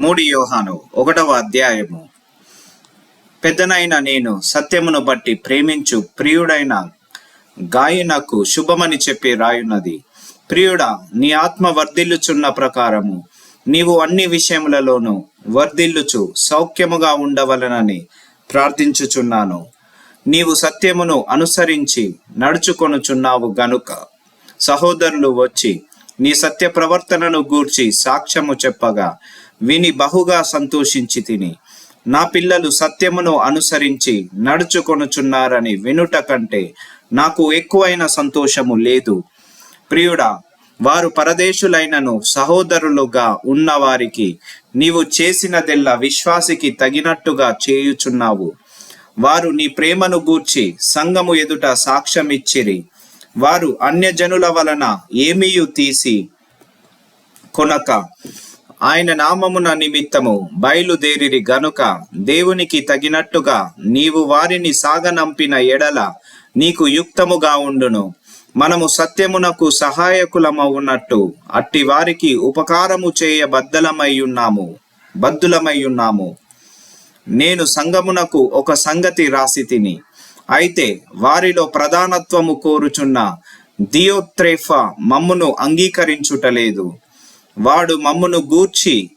మూడి యోహాను ఒకటవ అధ్యాయము. పెద్దనైన నేను సత్యమును బట్టి ప్రేమించు ప్రియుడైన గాయనకు శుభమని చెప్పి రాయున్నది. ప్రియుడా నీ ఆత్మ వర్ధిల్లుచున్న ప్రకారము నీవు అన్ని విషయములలోనూ వర్ధిల్లుచు సౌఖ్యముగా ఉండవలనని ప్రార్థించుచున్నాను. నీవు సత్యమును అనుసరించి నడుచుకొనుచున్నావు గనుక సహోదరులు వచ్చి నీ సత్య ప్రవర్తనను గూర్చి సాక్ష్యము చెప్పగా విని బహుగా సంతోషించి తిని. నా పిల్లలు సత్యమును అనుసరించి నడుచుకొనుచున్నారని వినుట కంటే నాకు ఎక్కువైన సంతోషము లేదు. ప్రియుడా వారు పరదేశులైనను సహోదరులుగా ఉన్నవారికి నీవు చేసినదెల్లా విశ్వాసికి తగినట్టుగా చేయుచున్నావు. వారు నీ ప్రేమను గూర్చి సంఘము ఎదుట సాక్ష్యమిచ్చిరి. వారు అన్యజనుల వలన ఏమీయు తీసి కొనక ఆయన నామమున నిమిత్తము బయలుదేరిరి గనుక దేవునికి తగినట్టుగా నీవు వారిని సాగనంపిన ఎడల నీకు యుక్తముగా ఉండును. మనము సత్యమునకు సహాయకులమవున్నట్టు అట్టి వారికి ఉపకారము చేయ బద్దలమై ఉన్నాము బద్దులమై ఉన్నాము. నేను సంగమునకు ఒక సంగతి రాసి తిని అయితే వారిలో ప్రధానత్వము కోరుచున్న దియోత్రేఫా మమ్మును అంగీకరించుటలేదు. వాడు మమ్మును గూర్చి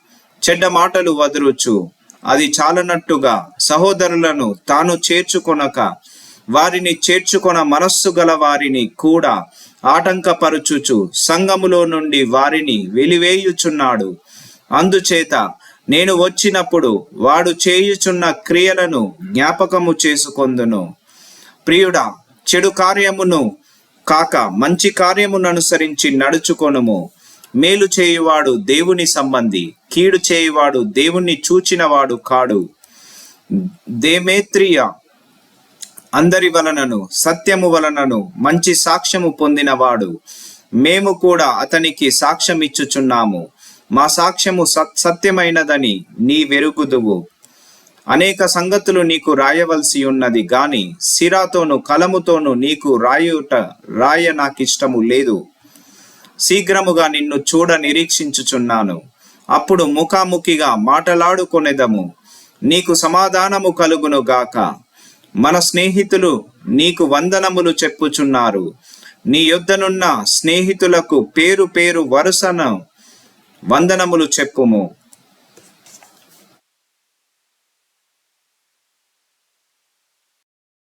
చెడ్డ మాటలు వదురుచు అది చాలనట్టుగా సహోదరులను తాను చేర్చుకొనక వారిని చేర్చుకొన మనస్సు గల వారిని కూడా ఆటంకపరుచుచు సంఘములో నుండి వారిని వెలివేయుచున్నాడు. అందుచేత నేను వచ్చినప్పుడు వాడు చేయుచున్న క్రియలను జ్ఞాపకము చేసుకొందును. ప్రియుడా చెడు కార్యమును కాక మంచి కార్యమును అనుసరించి నడుచుకొనుము. మేలు చేయువాడు దేవుని సంబంధి కీడు చేయువాడు దేవుణ్ణి చూచినవాడు కాడు. దేమేత్రియ అందరి వలనను సత్యము వలనను మంచి సాక్ష్యము పొందినవాడు. మేము కూడా అతనికి సాక్ష్యం ఇచ్చుచున్నాము మా సాక్ష్యము సత్ సత్యమైనదని నీ వెరుగుదువు. అనేక సంగతులు నీకు రాయవలసి ఉన్నది గాని సిరాతోను కలముతోను నీకు రాయుట రాయ నాకిష్టము లేదు. శీఘ్రముగా నిన్ను చూడ నిరీక్షించుచున్నాను. అప్పుడు ముఖాముఖిగా మాటలాడుకొనెదము. నీకు సమాధానము కలుగును గాక. మన స్నేహితులు నీకు వందనములు చెప్పుచున్నారు. నీ యొద్దనున్న స్నేహితులకు పేరు పేరు వరుసను వందనములు చెప్పుము.